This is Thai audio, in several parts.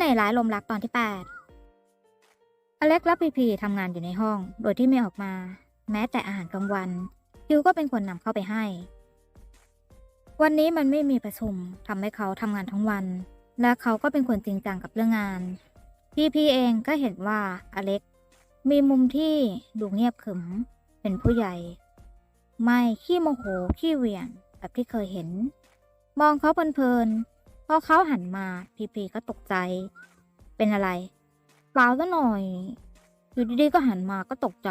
ในร้ายลมรักตอนที่แปดอเล็กและพีพีทำงานอยู่ในห้อง โดยที่ไม่ออกมา แม้แต่อาหารกลางวันคิวก็เป็นคนนำเข้าไปให้ วันนี้มันไม่มีประชุมทำให้เขาทำงานทั้งวัน และเขาก็เป็นคนจริงจังกับเรื่องงานพีพีเองก็เห็นว่าอเล็ก มีมุมที่ดูเงียบขรึม เป็นผู้ใหญ่ ไม่ขี้โมโหขี้เหวี่ยงแบบที่เคยเห็น มองเขาเพลิน พอเขาหันมาพีพีก็ตกใจ เป็นอะไร เปล่าซะหน่อย อยู่ดีๆก็หันมาก็ตกใจ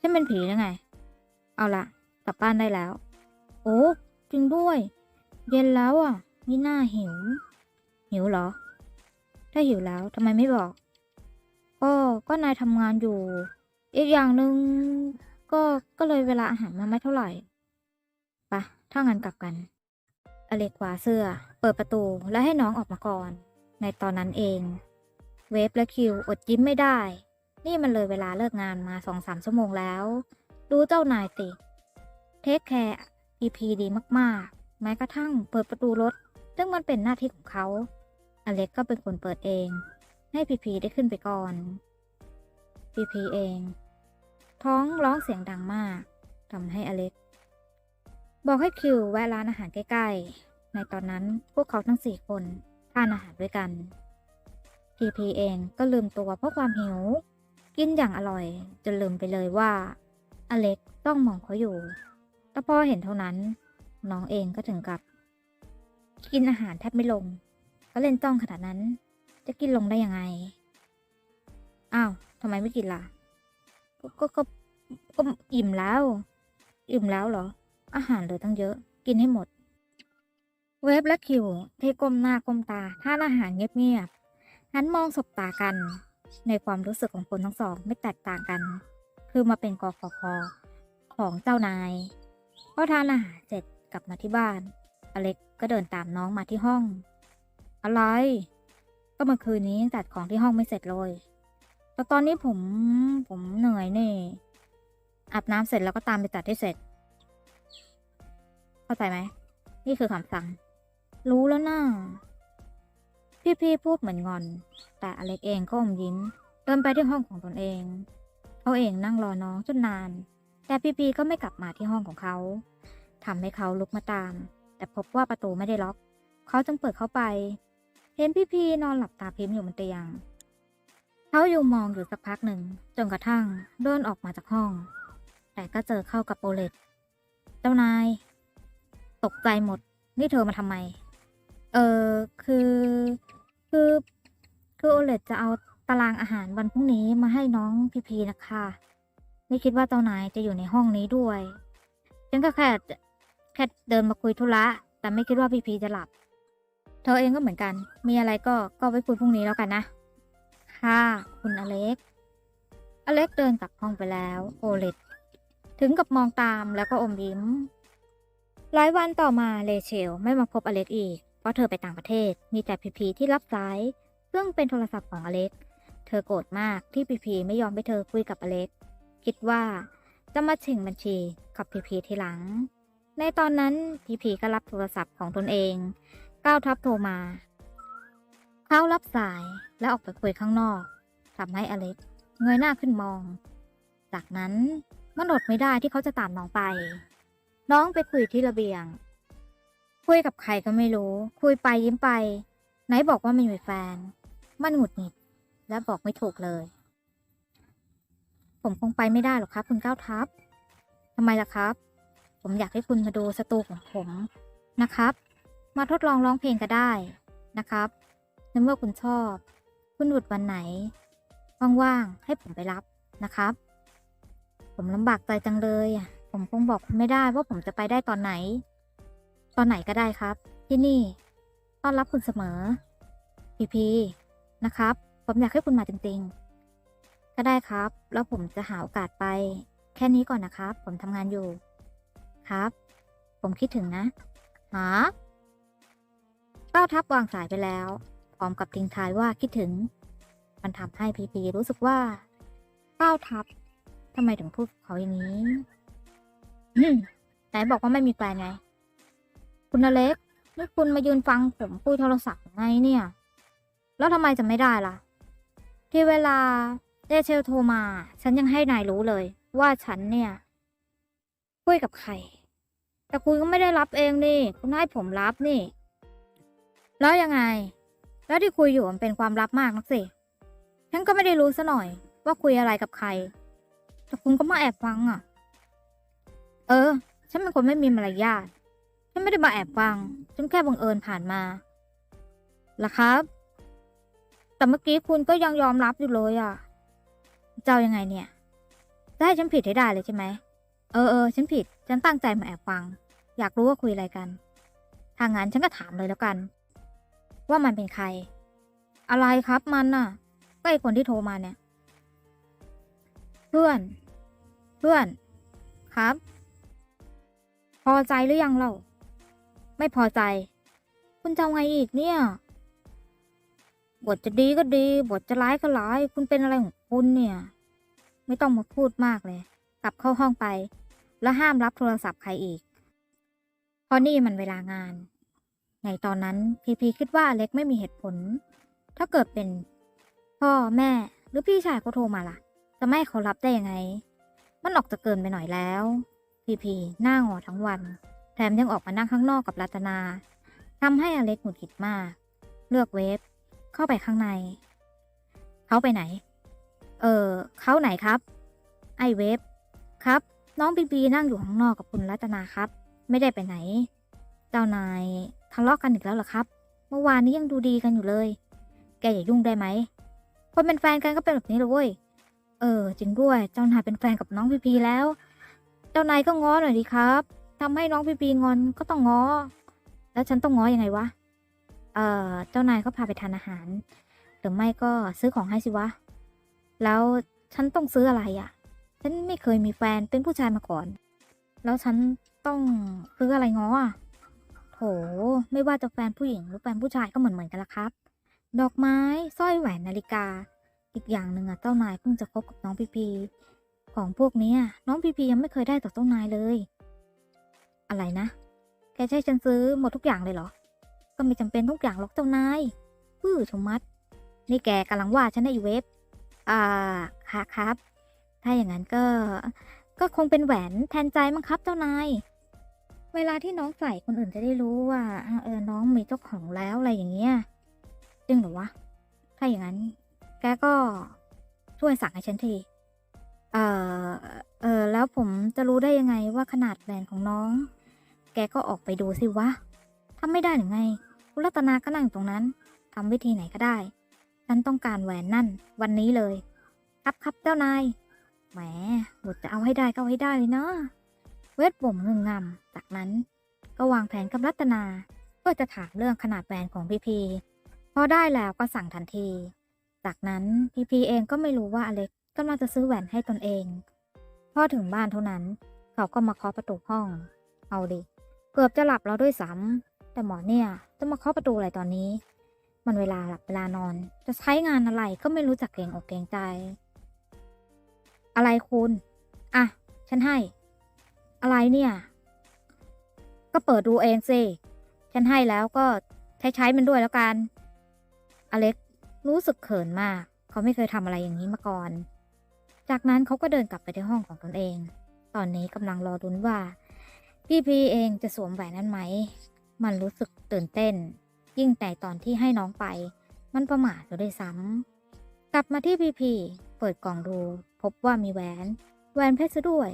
ฉันเป็นผีหรือไง เอาละกลับบ้านได้แล้ว โอ้จริงด้วย เย็นแล้วอะนี่น่าหิว หิวเหรอ ถ้าหิวแล้วทำไมไม่บอก ก็ก็นายทำงานอยู่ อีกอย่างหนึ่งก็ก็เลยเวลาอาหารมาไม่เท่าไหร่ปะถ้างั้นกลับกัน อเล็กคว้าเสื้อ เปิดประตูและให้น้องออกมาก่อน ในตอนนั้นเอง เวฟและคิวอดยิ้มไม่ได้ นี่มันเลยเวลาเลิกงานมาสองสามชั่วโมงแล้ว ดูเจ้านายติเทคแคร์พีพีดีมากๆ แม้กระทั่งเปิดประตูรถ ซึ่งมันเป็นหน้าที่ของเขา อเล็กก็เป็นคนเปิดเอง ให้พีพีได้ขึ้นไปก่อน พีพีเอง ท้องร้องเสียงดังมากทำให้อเล็ก บอกให้คิวแวะร้านอาหารใกล้ ๆ ในตอนนั้นพวกเขาทั้งสี่คนทานอาหารด้วยกัน พีพีเองก็ลืมตัวเพราะความหิว กินอย่างอร่อยจนลืมไปเลยว่า อเล็กต้องมองเขาอยู่ แต่พอเห็นเท่านั้น น้องเองก็ถึงกับ กินอาหารแทบไม่ลง ก็เล่นจ้องขนาดนั้น จะกินลงได้ยังไง อ้าวทำไมไม่กินล่ะก็ก็ก็ก็อิ่มแล้ว อิ่มแล้วเหรอ อาหารเหลือตั้งเยอะ กินให้หมด เวฟและคิวที่ก้มหน้าก้มตาทานอาหารเงียบๆหันมองสบตากัน ในความรู้สึกของคนทั้งสองไม่แตกต่างกัน คือมาเป็นกฟคอของเจ้านายพอทานอาหารเสร็จกลับมาที่บ้าน อเล็กก็เดินตามน้องมาที่ห้อง อะไร ก็เมื่อคืนนี้ยังจัดของที่ห้องไม่เสร็จเลย แต่ตอนนี้ผมผมเหนื่อยนี่อาบน้ำเสร็จแล้วก็ตามไปจัดให้เสร็จ เข้าใจไหม นี่คือคำสั่ง รู้แล้วนะ่าพี่พี่พูดเหมือนงอน แต่อเล็กเองก็อมยิ้ม เดินไปที่ห้องของตนเองเขาเองนั่งรอน้องจนนาน แต่พี่พีก็ไม่กลับมาที่ห้องของเขาทำให้เขาลุกมาตาม แต่พบว่าประตูไม่ได้ล็อก เขาจึงเปิดเข้าไป เห็นพี่พีนอนหลับตาพิมพ์อยู่บนเตียง เขาอยู่มองอยู่สักพักหนึ่งจนกระทั่งเดินออกมาจากห้อง แต่ก็เจอเข้ากับโอเลตเจ้านาย ตกใจหมด นี่เธอมาทำไม เออคือคือคือโอเลตจะเอาตารางอาหารวันพรุ่งนี้มาให้น้องพีพีนะคะ ไม่คิดว่าเจ้านายจะอยู่ในห้องนี้ด้วยฉันก็แค่แค่เดินมาคุยธุระแต่ไม่คิดว่าพีพีจะหลับ เธอเองก็เหมือนกัน มีอะไรก็ก็ไว้คุยพรุ่งนี้แล้วกันนะ ค่ะ คุณอเล็ก อเล็กเดินกลับห้องไปแล้วโอเลตถึงกับมองตามแล้วก็อมยิ้มหลายวันต่อมาเลเชลไม่มาพบอเล็กอีก เพราะเธอไปต่างประเทศมีแต่พีพีที่รับสาย ซึ่งเป็นโทรศัพท์ของอเล็ก เธอโกรธมากที่พีพีไม่ยอมให้เธอคุยกับอเล็ก คิดว่าจะมาเชิงบัญชีกับพีพีทีหลัง ในตอนนั้นพีพีก็รับโทรศัพท์ของตนเองก้าวทับโทรมา เขารับสายและออกไปคุยข้างนอกทำให้อเล็กเงยหน้าขึ้นมอง จากนั้นมันอดไม่ได้ที่เขาจะตามน้องไป น้องไปคุยที่ระเบียง คุยกับใครก็ไม่รู้ คุยไปยิ้มไป ไหนบอกว่าไม่มีแฟน มันหงุดหงิด และบอกไม่ถูกเลย ผมคงไปไม่ได้หรอกครับ คุณก้าวทัพทำไมล่ะครับ ผมอยากให้คุณมาดูสตูของผมนะครับ มาทดลองร้องเพลงก็ได้นะครับในเมื่อคุณชอบ คุณหยุดวันไหนว่างๆให้ผมไปรับนะครับ ผมลำบากใจจังเลยอะผมคงบอกคุณไม่ได้ว่าผมจะไปได้ตอนไหน ตอนไหนก็ได้ครับ ที่นี่ ต้อนรับคุณเสมอ พีพี นะครับ ผมอยากให้คุณมาจริงๆ ก็ได้ครับ แล้วผมจะหาโอกาสไป แค่นี้ก่อนนะครับ ผมทำงานอยู่ ครับ ผมคิดถึงนะหาเต้าทับวางสายไปแล้ว พร้อมกับทิ้งท้ายว่าคิดถึง มันทำให้พีพีรู้สึกว่าเต้าทับทำไมถึงพูดเขาอย่างนี้ไหนบอกว่าไม่มีแฟนไง คุณอเล็กนี่คุณมายืนฟังผมคุยโทรศัพท์ไงเนี่ย แล้วทำไมจะไม่ได้ล่ะ ที่เวลาเดเชลโทรมา ฉันยังให้นายรู้เลย ว่าฉันเนี่ย คุยกับใคร แต่คุณก็ไม่ได้รับเองนี่ คุณให้ผมรับนี่ แล้วยังไง แล้วที่คุยอยู่มันเป็นความลับมากนักสิ ฉันก็ไม่ได้รู้ซะหน่อย ว่าคุยอะไรกับใคร แต่คุณก็มาแอบฟังอะ เออ ฉันเป็นคนไม่มีมารยาท ฉันไม่ได้มาแอบฟัง ฉันแค่บังเอิญผ่านมาล่ะครับ แต่เมื่อกี้คุณก็ยังยอมรับอยู่เลยอะ เจะเอายังไงเนี่ยจะให้ฉันผิดให้ได้เลยใช่ไหม เออเออฉันผิด ฉันตั้งใจมาแอบฟัง อยากรู้ว่าคุยอะไรกัน ทางงั้นฉันก็ถามเลยแล้วกัน ว่ามันเป็นใคร อะไรครับมันน่ะ ก็ไอคนที่โทรมาเนี่ย เพื่อน เพื่อน ครับ พอใจหรือยังเรา ไม่พอใจ คุณจะไงอีกเนี่ย บทจะดีก็ดี บทจะร้ายก็ร้าย คุณเป็นอะไรของคุณเนี่ย ไม่ต้องมาพูดมากเลย กลับเข้าห้องไป แล้วห้ามรับโทรศัพท์ใครอีก เพราะนี่มันเวลางาน ในตอนนั้นพีพีคิดว่าอเล็กไม่มีเหตุผล ถ้าเกิดเป็น พ่อแม่หรือพี่ชายเขาโทรมาล่ะ จะไม่เขารับได้ยังไง มันออกจะเกินไปหน่อยแล้ว พีพีหน้างอทั้งวัน แถมยังออกมานั่งข้างนอกกับรัตนาทำให้อเล็กหงุดหงิดมาก เลือกเวฟเข้าไปข้างใน เขาไปไหน เออเขาไหนครับ ไอเวฟครับ น้องปีปีนั่งอยู่ข้างนอกกับคุณรัตนาครับ ไม่ได้ไปไหน เจ้านายทะเลาะกันอีกแล้วหรอครับ เมื่อวานนี้ยังดูดีกันอยู่เลย แกอย่ายุ่งได้ไหมคนเป็นแฟนกันก็เป็นแบบนี้เลยเว้ย เออ จริงด้วย เจ้านายเป็นแฟนกับน้องพีพีแล้ว เจ้านายก็ง้อหน่อยดีครับ ทำให้น้องพีพีงอนก็ต้องง้อ แล้วฉันต้องง้อยังไงวะ เอ่อ เจ้านายก็พาไปทานอาหาร หรือไม่ก็ซื้อของให้สิวะ แล้วฉันต้องซื้ออะไรอะ่ะ ฉันไม่เคยมีแฟนเป็นผู้ชายมาก่อน แล้วฉันต้องซื้ออะไรง้ออะโถไม่ว่าจะแฟนผู้หญิงหรือแฟนผู้ชายก็เหมือนเหมือนกันละครับ ดอกไม้สร้อยแหวนนาฬิกา อีกอย่างหนึ่งอะเจ้านายเพิ่งจะคบกับน้องพีพี ของพวกนี้น้องพีพียังไม่เคยได้จากเจ้านายเลย อะไรนะ แกให้ฉันซื้อหมดทุกอย่างเลยเหรอ ก็ไม่จำเป็นทุกอย่างหรอกเจ้านายพื้อชมมัด นี่แกกำลังว่าฉันในอีเว็บ อ่าค่ะครับ ถ้าอย่างนั้นก็ ก็คงเป็นแหวนแทนใจมั้งครับเจ้านาย เวลาที่น้องใส่คนอื่นจะได้รู้ว่าเออน้องมีเจ้าของแล้วอะไรอย่างเงี้ยจริงเหรอวะ ถ้าอย่างนั้น แกก็ช่วยสั่งให้ฉันทีเอ่อ เออแล้วผมจะรู้ได้ยังไงว่าขนาดแหวนของน้อง แกก็ออกไปดูสิวะทำไม่ได้หรือไงคุณรัตนาก็นั่งตรงนั้นทำวิธีไหนก็ได้ ฉันต้องการแหวนนั่น วันนี้เลย ครับครับเจ้านาย แหมบทจะเอาให้ได้ก็เอาให้ได้เลยเนาะ เวทบ่มเงึงงำจากนั้น ก็วางแผนกับรัตนา เพื่อจะถามเรื่องขนาดแหวนของพีพีพอได้แล้วก็สั่งทันที จากนั้นพีพีเองก็ไม่รู้ว่าอเล็กกำลังจะซื้อแหวนให้ตนเอง พอถึงบ้านเท่านั้น เขาก็มาเคาะประตูห้อง เอาดิ เกือบจะหลับแล้วด้วยซ้ำแต่หมอเนี่ยจะมาเคาะประตูอะไรตอนนี้ มันเวลาหลับเวลานอน จะใช้งานอะไรก็ไม่รู้จักเกรงอกเกรงใจ อะไรคุณ อะ ฉันให้ อะไรเนี่ย ก็เปิดดูเองสิ ฉันให้แล้วก็ใช้ใช้มันด้วยแล้วกัน อเล็กรู้สึกเขินมาก เขาไม่เคยทำอะไรอย่างนี้มาก่อน จากนั้นเขาก็เดินกลับไปที่ห้องของตนเอง ตอนนี้กำลังรอรุนว่า พี่พีเองจะสวมแหวนนั้นไหม มันรู้สึกตื่นเต้น ยิ่งแต่ตอนที่ให้น้องไป มันประมาทอยู่ด้วยซ้ำ กลับมาที่พีพีเปิดกล่องดู พบว่ามีแหวน แหวนเพชรด้วย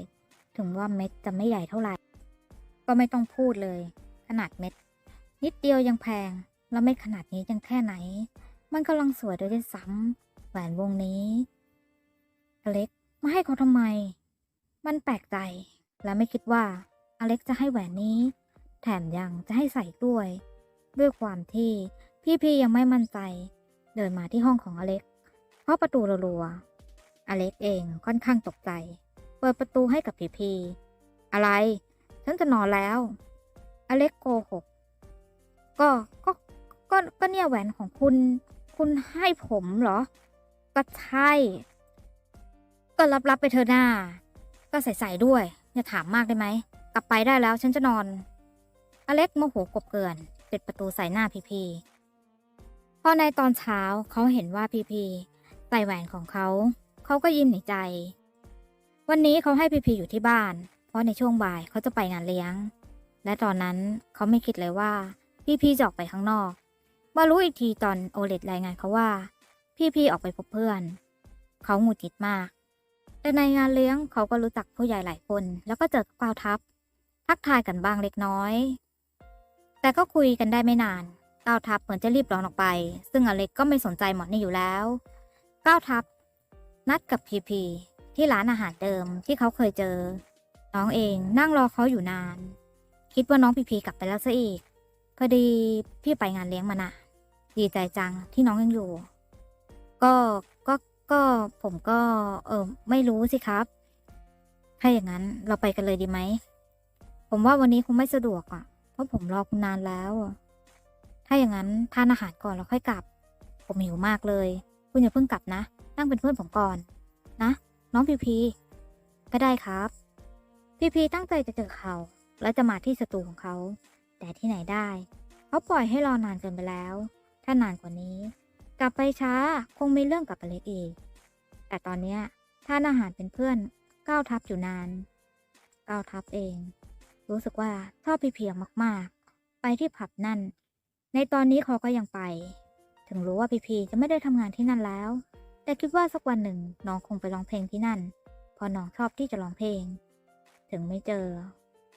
ถึงว่าเม็ดจะไม่ใหญ่เท่าไหร่ ก็ไม่ต้องพูดเลย ขนาดเม็ด นิดเดียวยังแพง แล้วเม็ดขนาดนี้ยังแค่ไหน มันกำลังสวยด้วยซ้ำแหวนวงนี้เล็กมาให้เขาทำไม มันแปลกใจและไม่คิดว่า อเล็กจะให้แหวนนี้ แถมยังจะให้ใส่ด้วย ด้วยความที่พี่พียังไม่มั่นใจ เดินมาที่ห้องของอเล็กเคาะประตูรัวๆอเล็กเองค่อนข้างตกใจ เปิดประตูให้กับพีพีอะไร ฉันจะนอนแล้ว อเล็กโกหก ก็ก็ก็ก็เนี่ยแหวนของคุณ คุณให้ผมเหรอ ก็ใช่ ก็รับรับไปเธอหน้า ก็ใส่ใส่ๆด้วย อย่าถามมากได้ไหม ลับไปได้แล้วฉันจะนอน อเล็กโมโหกบเกินปิดประตูใส่หน้าพีพีพอในตอนเช้าเขาเห็นว่าพีพีใส่แหวนของเขา เขาก็ยิ้มในใจ วันนี้เขาให้พีพีอยู่ที่บ้าน เพราะในช่วงบ่ายเขาจะไปงานเลี้ยง และตอนนั้นเขาไม่คิดเลยว่าพีพีจะออกไปข้างนอก มารู้อีกทีตอนโอเลตรายงานเขาว่าพี่พี่ออกไปพบเพื่อน เขาหงุดหงิดมาก แต่ในงานเลี้ยงเขาก็รู้จักผู้ใหญ่หลายคน แล้วก็เจอกับกาวทัพ ทักทายกันบ้างเล็กน้อย แต่ก็คุยกันได้ไม่นานก้าวทัพเหมือนจะรีบร้อนออกไป ซึ่งอเล็กก็ไม่สนใจหมอนี่อยู่แล้วก้าวทัพนัดกับพีพีที่ร้านอาหารเดิมที่เขาเคยเจอ น้องเองนั่งรอเขาอยู่นาน คิดว่าน้องพีพีกลับไปแล้วซะอีกพอดีพี่ไปงานเลี้ยงมาน่ะ ดีใจจังที่น้องยังอยู่ ก็ก็ก็ผมก็ เออไม่รู้สิครับ ถ้าอย่างนั้นเราไปกันเลยดีไหม ผมว่าวันนี้คงไม่สะดวกอะ เพราะผมรอคุณนานแล้ว ถ้าอย่างนั้นทานอาหารก่อนแล้วค่อยกลับ ผมหิวมากเลย คุณอย่าเพิ่งกลับนะ นั่งเป็นเพื่อนผมก่อน นะ น้องพีพีก็ได้ครับ พีพีตั้งใจจะเจอเขา และจะมาที่สตูของเขา แต่ที่ไหนได้ เขาปล่อยให้รอนานเกินไปแล้ว ถ้านานกว่านี้ กลับไปช้าคงมีเรื่องกับอเล็กอีกแต่ตอนเนี้ยทานอาหารเป็นเพื่อนก้าวทับอยู่นานก้าวทับเอง รู้สึกว่าชอบพีเพียงมากๆ ไปที่ผับนั่น ในตอนนี้เขาก็ยังไป ถึงรู้ว่าพีพีจะไม่ได้ทำงานที่นั่นแล้ว แต่คิดว่าสักวันหนึ่งน้องคงไปร้องเพลงที่นั่นเพราะน้องชอบที่จะร้องเพลง ถึงไม่เจอ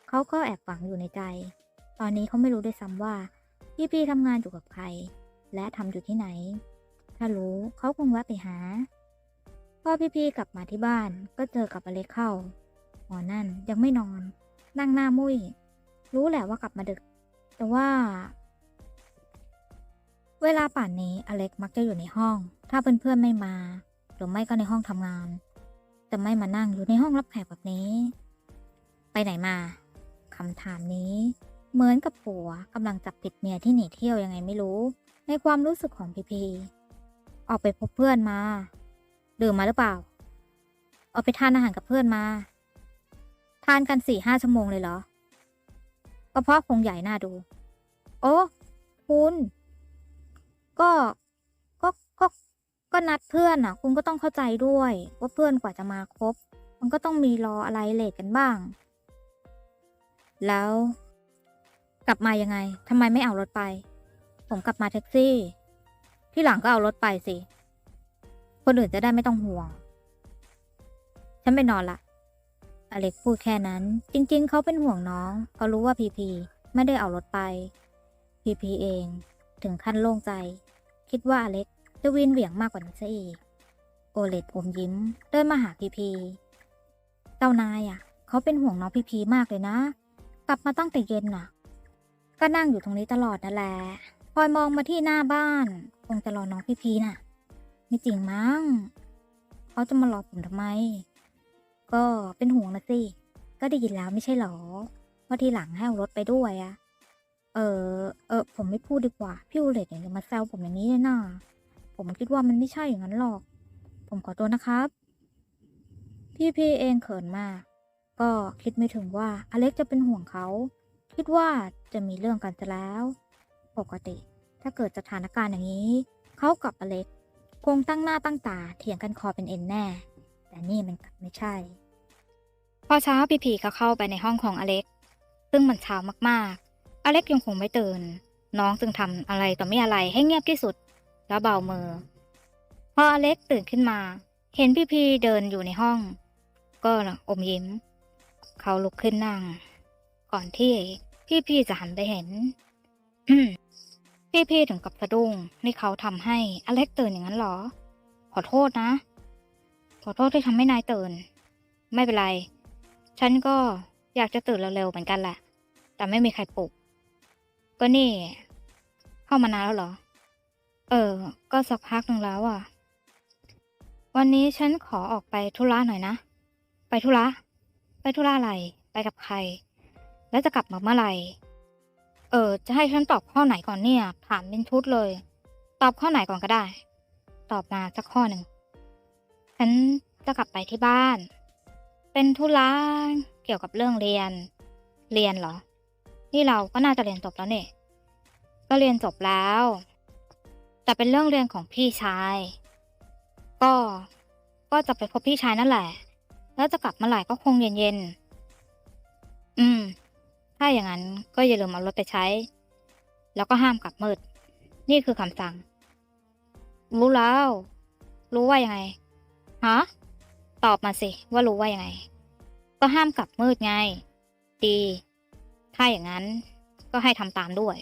เขาก็แอบฝังอยู่ในใจ ตอนนี้เขาไม่รู้ด้วยซ้ำว่าพีพีทำงานอยู่กับใคร และทำอยู่ที่ไหน ถ้ารู้เขาคงแวะไปหาพอพี่พีกลับมาที่บ้านก็เจอกับอเล็กเข้าหมอนั่นยังไม่นอน นั่งหน้ามุ้ยรู้แหละว่ากลับมาดึก แต่ว่า เวลาป่านนี้อเล็กมักจะอยู่ในห้อง ถ้าเพื่อนๆไม่มา หรือไม่ก็ในห้องทำงาน แต่ไม่มานั่งอยู่ในห้องรับแขกแบบนี้ ไปไหนมาคำถามนี้ เหมือนกับผัวกำลังจับผิดเมียที่หนีเที่ยวยังไงไม่รู้ ในความรู้สึกของพีพีออกไปพบเพื่อนมา ดื่มมาหรือเปล่า ออกไปทานอาหารกับเพื่อนมา ทานกันสี่ห้าชั่วโมงเลยเหรอก็เพราะคงใหญ่หน้าดู โอ้คุณก็ก็ก็ก็นัดเพื่อนอะ คุณก็ต้องเข้าใจด้วย ว่าเพื่อนกว่าจะมาครบ มันก็ต้องมีรออะไรเลทกันบ้าง แล้ว กลับมายังไงทำไมไม่เอารถไป ผมกลับมาแท็กซี่ ที่หลังก็เอารถไปสิ คนอื่นจะได้ไม่ต้องห่วง ฉันไปนอนละ อเล็กพูดแค่นั้น จริง ๆ เขาเป็นห่วงน้องเขารู้ว่าพีพีไม่ได้เอารถไป พีพีเอง ถึงขั้นโล่งใจ คิดว่าอเล็กจะวินเหวี่ยงมากกว่านี้ซะอีก โอเลตอมยิ้ม เดินมาหาพีพีเจ้านายอะ เขาเป็นห่วงน้องพีพีมากเลยนะ กลับมาตั้งแต่เย็นน่ะ ก็นั่งอยู่ตรงนี้ตลอดนั่นแหละคอยมองมาที่หน้าบ้าน คงจะรอน้องพีพีน่ะ ไม่จริงมั้ง เขาจะมารอผมทำไม ก็เป็นห่วงนะสิ ก็ได้ยินแล้วไม่ใช่หรอ ว่าทีหลังให้เอารถไปด้วยอะเออ เออ ผมไม่พูดดีกว่า พี่อูเลตอย่ามาแซวผมอย่างนี้เลยนะผมคิดว่ามันไม่ใช่อย่างนั้นหรอก ผมขอตัวนะครับ พี่พีเองเขินมาก ก็คิดไม่ถึงว่าอเล็กจะเป็นห่วงเขา คิดว่าจะมีเรื่องกันซะแล้ว ปกติ ถ้าเกิดสถานการณ์อย่างนี้ เขากับอเล็กคงตั้งหน้าตั้งตาเถียงกันคอเป็นเอ็นแน่ แต่นี่มันกลับไม่ใช่ อเช้าพีพีก็เข้าไปในห้องของอเล็ก ซึ่งมันเช้ามากๆ อเล็กยังคงไม่ตื่น น้องจึงทำอะไรต่อไม่อะไรให้เงียบที่สุด แล้วเบามือ พออเล็กตื่นขึ้นมา เห็นพีพีเดินอยู่ในห้อง ก็อมยิ้ม เขาลุกขึ้นนั่ง ก่อนที่พี่พีจะหันไปเห็นพี่พีถึงกับสะดุ้งนี่เขาทำให้อเล็กตื่นอย่างนั้นเหรอ ขอโทษนะ ขอโทษที่ทำให้นายตื่น ไม่เป็นไร ฉันก็อยากจะตื่นเร็วๆเหมือนกันแหละ แต่ไม่มีใครปลุก ก็นี่ เข้ามานานแล้วเหรอ เออ ก็สักพักหนึ่งแล้วอะ วันนี้ฉันขอออกไปธุระหน่อยนะ ไปธุระ ไปธุระอะไร ไปกับใคร แล้วจะกลับมาเมื่อไหร่ เออ จะให้ฉันตอบข้อไหนก่อนเนี่ย ถามเป็นชุดเลย ตอบข้อไหนก่อนก็ได้ ตอบมาสักข้อหนึ่ง ฉันจะกลับไปที่บ้าน เป็นธุระเกี่ยวกับเรื่องเรียน เรียนเหรอ นี่เราก็น่าจะเรียนจบแล้วเนี่ย ก็เรียนจบแล้ว แต่แต่เป็นเรื่องเรียนของพี่ชาย ก็ ก็จะไปพบพี่ชายนั่นแหละ แล้วจะกลับเมื่อไหร่ก็คงเย็นๆ อืม ถ้าอย่างนั้นก็อย่าลืมเอารถไปใช้ แล้วก็ห้ามกลับมืด นี่คือคำสั่ง รู้แล้ว รู้ว่ายังไง ฮะ ตอบมาสิว่ารู้ว่ายังไง ก็ห้ามกลับมืดไง ดี ถ้าอย่างนั้นก็ให้ทำตามด้วย